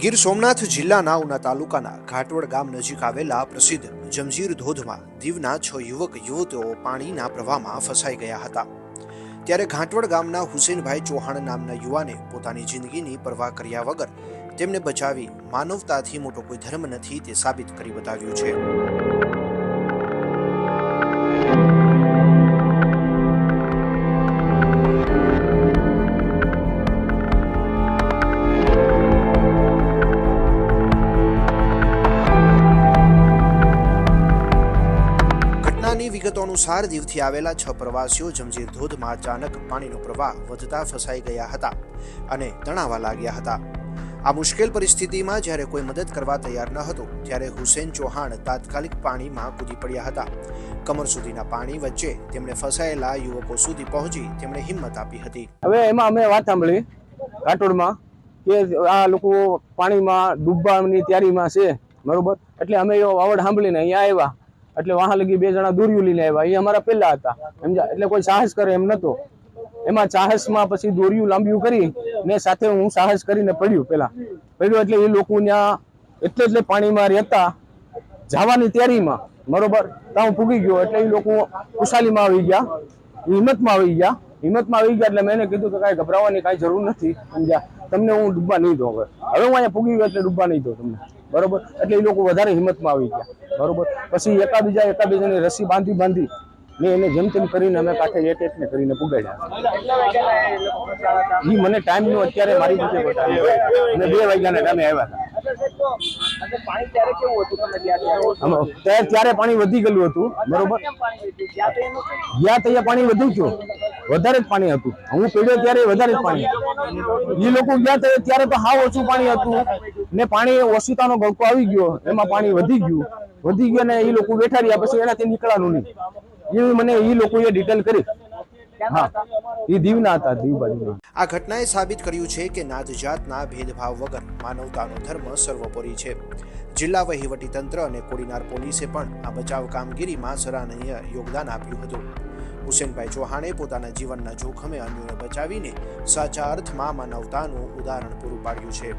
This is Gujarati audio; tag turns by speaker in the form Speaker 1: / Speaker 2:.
Speaker 1: ગીર સોમનાથ જિલ્લાના ઉના તાલુકાના ઘાટવડ ગામ નજીક આવેલા પ્રસિદ્ધ જમજીર ધોધમાં દીવના છ યુવક યુવતીઓ પાણીના પ્રવાહમાં ફસાઈ ગયા હતા. ત્યારે ઘાટવડ ગામના હુસેનભાઈ ચૌહાણ નામના યુવાને પોતાની જિંદગીની પરવા કર્યા વગર તેમને બચાવી માનવતાથી મોટો કોઈ ધર્મ નથી તે સાબિત કરી બતાવ્યું છે. વિગતો અનુસાર દીવથી આવેલા છ પ્રવાસીઓ જમજીર ધોધમાં અચાનક પાણીનો પ્રવાહ વધતા ફસાઈ ગયા હતા અને તણાવા લાગ્યા હતા. આ મુશ્કેલ પરિસ્થિતિમાં જ્યારે કોઈ મદદ કરવા તૈયાર ન હતો, ત્યારે હુસેન ચૌહાણ તાત્કાલિક પાણીમાં કૂદી પડ્યા હતા. કમર સુધીના પાણી વચ્ચે તેમણે ફસાયેલા યુવકો સુધી પહોંચી તેમણે હિંમત આપી હતી.
Speaker 2: હવે એમાં અમે વાત સાંભળી કાટોડમાં કે આ લોકો પાણીમાં ડૂબવાની તૈયારીમાં છે, બરોબર? એટલે અમે એવો આવડ સાંભળીને અહીંયા આવ્યા. એટલે વાહન લગી બે જણા દોર્યું લઈને આવ્યા. એ અમારા પહેલા હતા. સમજ્યા એટલે કોઈ સાહસ કરે એમ નતો. એમાં સાહસમાં પછી દોર્યું લાંબિયું કરી ને સાથે હું સાહસ કરીને પડ્યું પેલા. પડ્યું એટલે એ લોકો ત્યાં એટલે એટલે પાણીમાં રહેતા. જવાની તૈયારીમાં. બરોબર? ત્યાં હું પૂગી ગયો એટલે એ લોકો ખુશાલીમાં આવી ગયા. હિંમતમાં આવી ગયા. હિંમતમાં આવી ગયા એટલે મેં એને કીધું કે કાંઈ ગભરાવાની કાંઈ જરૂર નથી. સમજ્યા? તમને હું ડૂબવા નહીં દઉં હવે. હવે હું અહીંયા પૂગી ગયો એટલે ડૂબવા નહીં દઉં તમને. બરોબર? એટલે એ લોકો વધારે હિંમતમાં આવી ગયા. બરોબર? પછી એકાબીજા એકાબીજાની રસી બાંધી બાંધી ને એને જેમ તેમ કરીને અમે કાંઠે એક એટને કરીને પુગાડ્યા. એ મને ટાઈમ નો અત્યારે મારી રીતે બતાવ્યો. અને બે વાગ્યાના ટાઈમે આવ્યા હતા. ત્યારે પાણી વધી ગયેલું હતું. બરોબર? ગયા ત્યાં પાણી વધુ ગયું વધારે જ પાણી હતું. હું પીડ્યો ત્યારે વધારે જ પાણી. એ લોકો ગયા ત્યારે ત્યારે તો હાવ ઓછું પાણી હતું. ને પાણી ઓશિતાનો ગળકો આવી ગયો, એમાં પાણી વધી ગયું. વધી ગયું ને એ લોકો બેઠા રહ્યા, પછી એનાથી નીકળવાનું નહીં. એ મને એ લોકોએ ડિટેલ કરી.
Speaker 1: આ ઘટનાએ સાબિત કર્યું છે કે નાત જાતના ભેદભાવ વગર માનવતાનો ધર્મ સર્વોપરી છે. જિલ્લા વહીવટી તંત્ર અને કોડીનાર પોલીસે પણ આ બચાવ કામગીરીમાં સરાહનીય યોગદાન આપ્યું હતું. હુસેનભાઈ ચૌહાણે પોતાના જીવનના જોખમે અન્યોને બચાવીને સાચા અર્થમાં માનવતાનું ઉદાહરણ પૂરું પાડ્યું છે.